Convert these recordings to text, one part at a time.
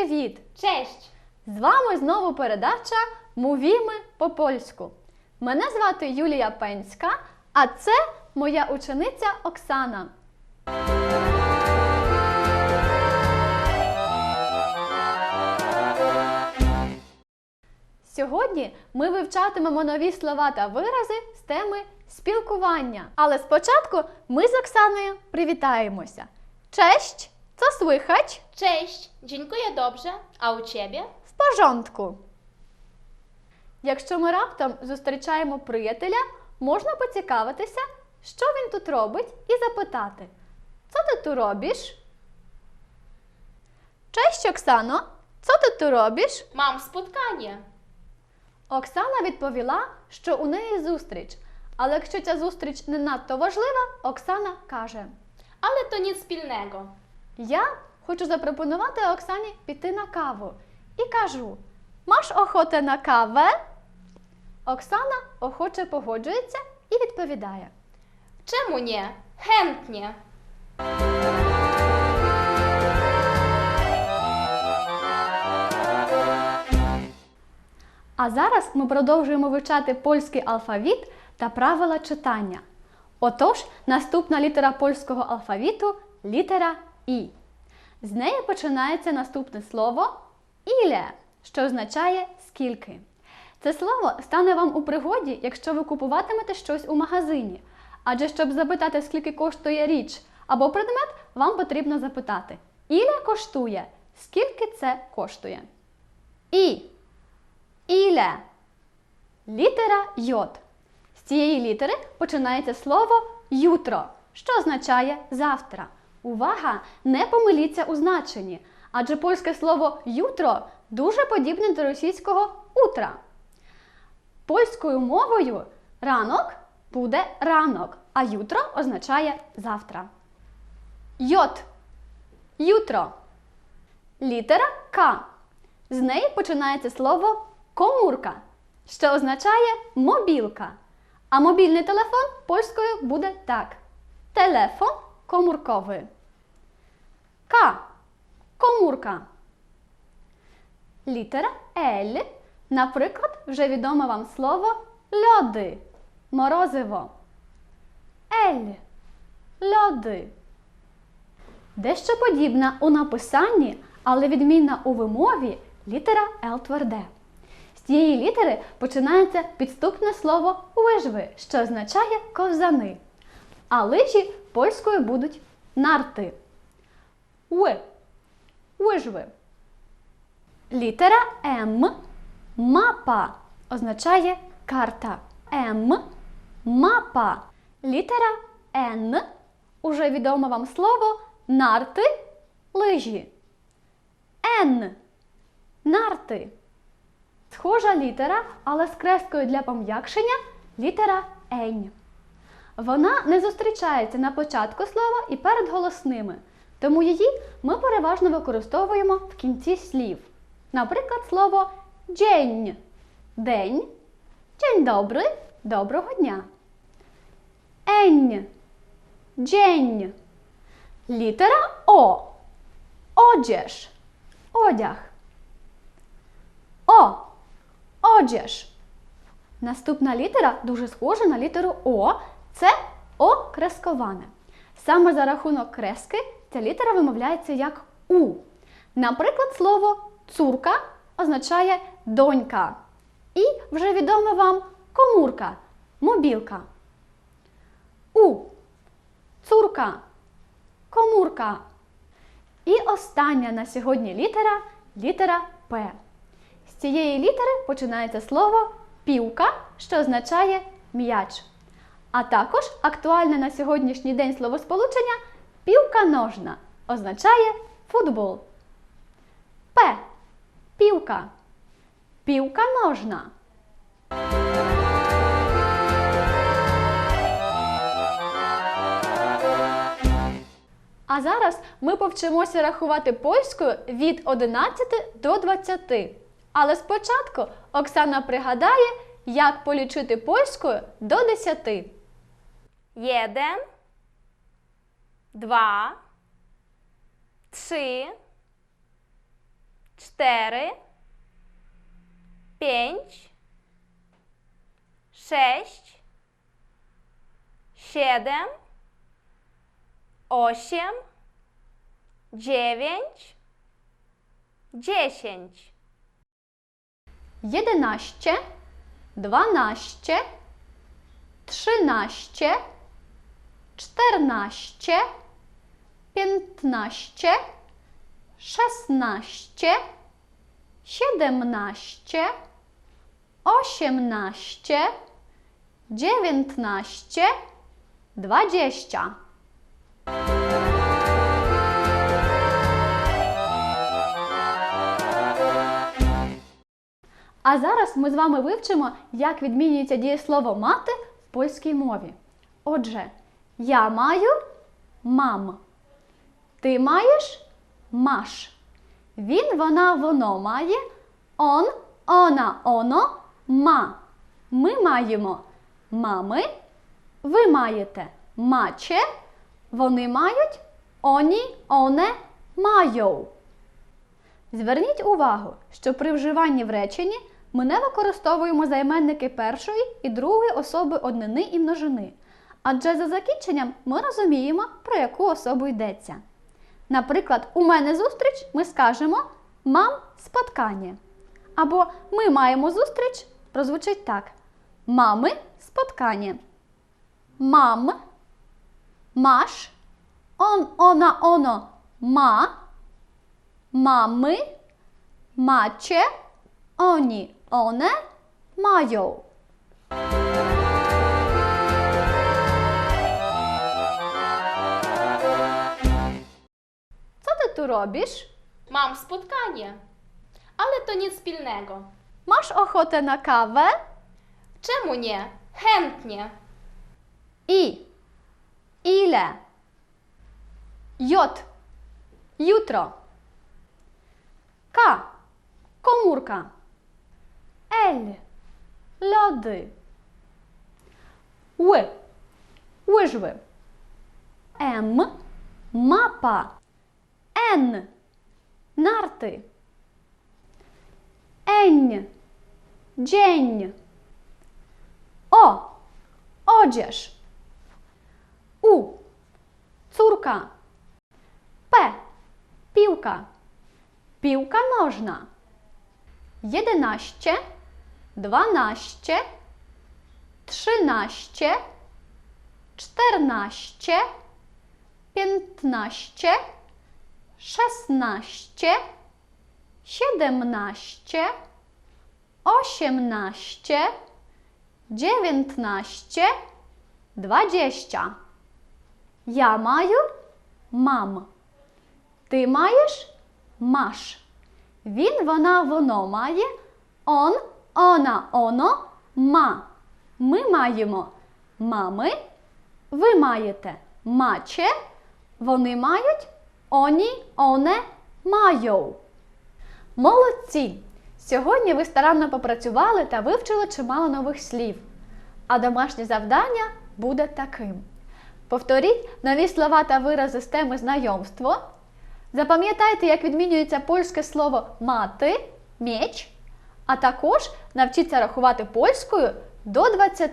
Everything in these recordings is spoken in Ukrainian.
Cześć! З вами знову передача Мовіми по польську. Мене звати Юлія Пенська, а це моя учениця Оксана. Сьогодні ми вивчатимемо нові слова та вирази з теми спілкування. Але спочатку ми з Оксаною привітаємося. Честь, co słychać? Cześć! Dziękuję dobrze. A u ciebie? В порządku. Якщо ми раптом зустрічаємо приятеля, можна поцікавитися, що він тут робить, і запитати: Co ти тут робиш? Cześć, Оксано! Co ти тут робиш? Mam spotkanie. Оксана відповіла, що у неї зустріч. Але якщо ця зустріч не надто важлива, Оксана каже: Ale to nic pilnego. Я хочу запропонувати Оксані піти на каву. І кажу: Маш охота на кавę? Оксана охоче погоджується і відповідає. Czemu nie? Chętnie. А зараз ми продовжуємо вивчати польський алфавіт та правила читання. Отож, наступна літера польського алфавіту літера І. З неї починається наступне слово іле, що означає скільки. Це слово стане вам у пригоді, якщо ви купуватимете щось у магазині. Адже щоб запитати, скільки коштує річ або предмет, вам потрібно запитати: Іле коштує? Скільки це коштує? І. Іле. Літера йод. З цієї літери починається слово ютро, що означає завтра. Увага! Не помиліться у значенні, адже польське слово ютро дуже подібне до російського утра. Польською мовою ранок буде ранок, а ютро означає завтра. Йод. Ютро. Літера К. З неї починається слово комурка, що означає мобілка. А мобільний телефон польською буде так: телефон комурковий. К. Комурка. Літера Л. Наприклад, вже відоме вам слово льоди. Морозиво. Л. Льоди. Дещо подібна у написанні, але відмінна у вимові літера Л тверде. З цієї літери починається підступне слово лижви, що означає ковзани. А лижі польською будуть нарти. Уи. Лижви. Літера М мапа означає карта. М мапа. Літера Н уже відоме вам слово нарти лижі. Н. Нарти. Схожа літера, але з крескою для пом'якшення літера Ень. Вона не зустрічається на початку слова і перед голосними, тому її ми переважно використовуємо в кінці слів. Наприклад, слово день. День. День добрий. Доброго дня. Ень. День. Літера О. Оджеш. Одяг. О. Оджеш. Наступна літера дуже схожа на літеру О. Це О кресковане. Саме за рахунок крески ця літера вимовляється як У. Наприклад, слово цурка означає донька. І вже відоме вам комурка, мобілка. У. Цурка. Комурка. І остання на сьогодні літера літера П. З цієї літери починається слово півка, що означає м'яч. А також актуальне на сьогоднішній день словосполучення півка ножна означає футбол. П. Півка. Півка ножна. А зараз ми повчимося рахувати польською від 11 до 20. Але спочатку Оксана пригадає, як полічити польською до 10. Jeden, dwa, trzy, cztery. pięć, sześć, siedem, osiem, dziewięć, dziesięć, 11, 12, 13, 14, 15, 16, 17, 18, 19, 20. А зараз ми з вами вивчимо, як відмінюється дієслово мати в польській мові. Отже, я маю мам. Ти маєш маш. Він, вона, воно має он, она, оно, ма. Ми маємо мами. Ви маєте маче. Вони мають оні, оне, майоу. Зверніть увагу, що при вживанні в реченні ми не використовуємо займенники першої і другої особи однини і множини, адже за закінченням ми розуміємо, про яку особу йдеться. Наприклад, у мене зустріч ми скажемо мам споткання. Або ми маємо зустріч прозвучить так: мами споткання. Мам, маш, он, она, оно, ма mamy, macie, oni, one mają. Tu robisz? Mam spotkanie, ale to nic pilnego. Masz ochotę na kawę? Czemu nie? Chętnie. I. Ile? J. Jutro. K. Komórka. L. Lody. Ły. Łyżwy. M. Mapa. N. Narty. N. Dzień. O. Odzież. U. Córka. P. Piłka. Piłka nożna. 11, 12, 13, 14, 15, 16, 17, 18, 19, 20. Я маю мам. Ти маєш маш. Він, вона, воно має он, она, оно, ма. Ми маємо мами. Ви маєте маче. Вони мають оні, оне, майоу. Молодці! Сьогодні ви старанно попрацювали та вивчили чимало нових слів. А домашнє завдання буде таким: повторіть нові слова та вирази з теми знайомство. Запам'ятайте, як відмінюється польське слово мати, меч, а також навчіться рахувати польською до 20.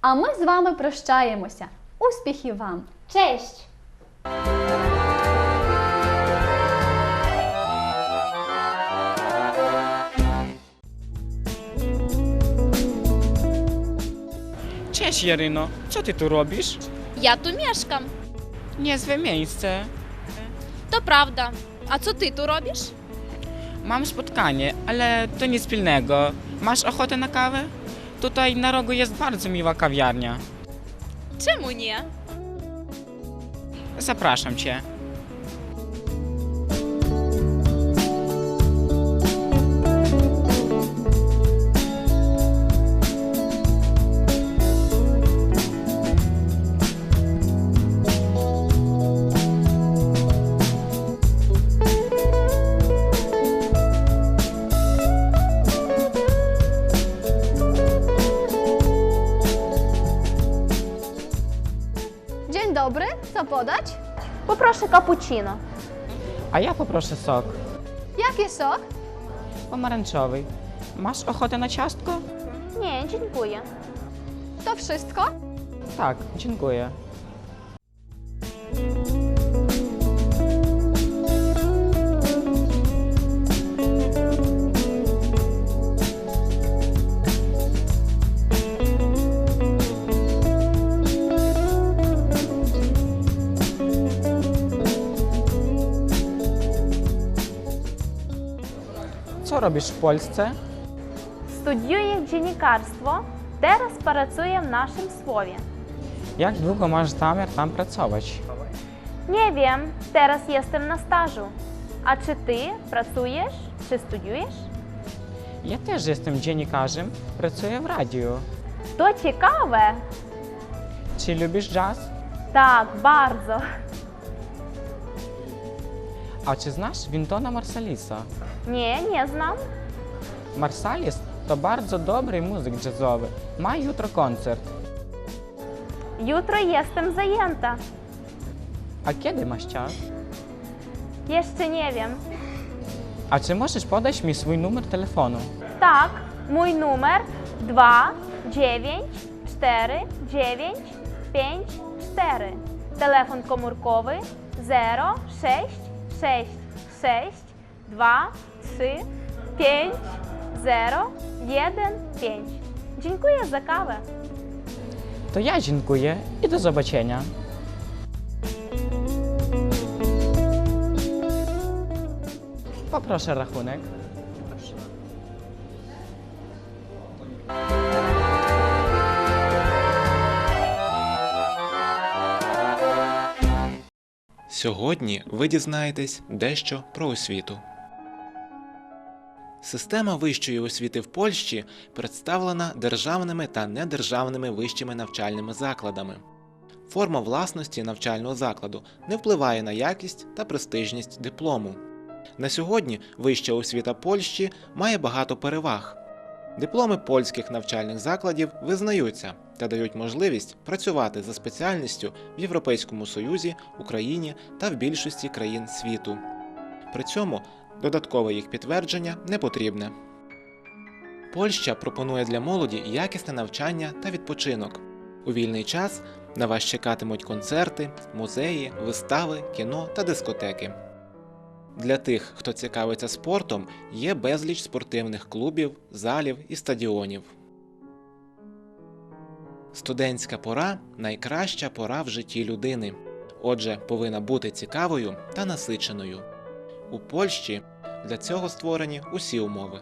А ми з вами прощаємося. Успіхів вам! Cześć! Cześć Jaryno, co ty tu robisz? Ja tu mieszkam. Niezłe miejsce. To prawda. A co ty tu robisz? Mam spotkanie, ale to nic pilnego. Masz ochotę na kawę? Tutaj na rogu jest bardzo miła kawiarnia. Czemu nie? Zapraszam cię. Dzień dobry, co podać? Poproszę cappuccino. A ja poproszę sok. Jaki sok? Pomarańczowy. Masz ochotę na ciastko? Nie, dziękuję. To wszystko? Tak, dziękuję. Co robisz w Polsce? Studiuję dziennikarstwo. Teraz pracuję w naszym słowie. Jak długo masz zamiar tam pracować? Nie wiem, teraz jestem na stażu. A czy ty pracujesz, czy studiujesz? Ja też jestem dziennikarzem, pracuję w radiu. To ciekawe. Czy lubisz jazz? Tak, bardzo. A czy znasz Wintona Marsalisa? Nie, nie znam. Marsalis to bardzo dobry muzyk jazzowy. Ma jutro koncert. Jutro jestem zajęta. A kiedy masz czas? Jeszcze nie wiem. A czy możesz podać mi swój numer telefonu? Tak, mój numer 2 9 4 9 5 4. Telefon komórkowy 0 6 6 6 2 3 5 0 1 5. Dziękuję za kawę. To ja dziękuję i do zobaczenia. Poproszę rachunek. Сьогодні ви дізнаєтесь дещо про освіту. Система вищої освіти в Польщі представлена державними та недержавними вищими навчальними закладами. Форма власності навчального закладу не впливає на якість та престижність диплому. На сьогодні вища освіта Польщі має багато переваг. Дипломи польських навчальних закладів визнаються та дають можливість працювати за спеціальністю в Європейському Союзі, Україні та в більшості країн світу. При цьому додаткове їх підтвердження не потрібне. Польща пропонує для молоді якісне навчання та відпочинок. У вільний час на вас чекатимуть концерти, музеї, вистави, кіно та дискотеки. Для тих, хто цікавиться спортом, є безліч спортивних клубів, залів і стадіонів. Студентська пора найкраща пора в житті людини. Отже, повинна бути цікавою та насиченою. У Польщі для цього створені усі умови.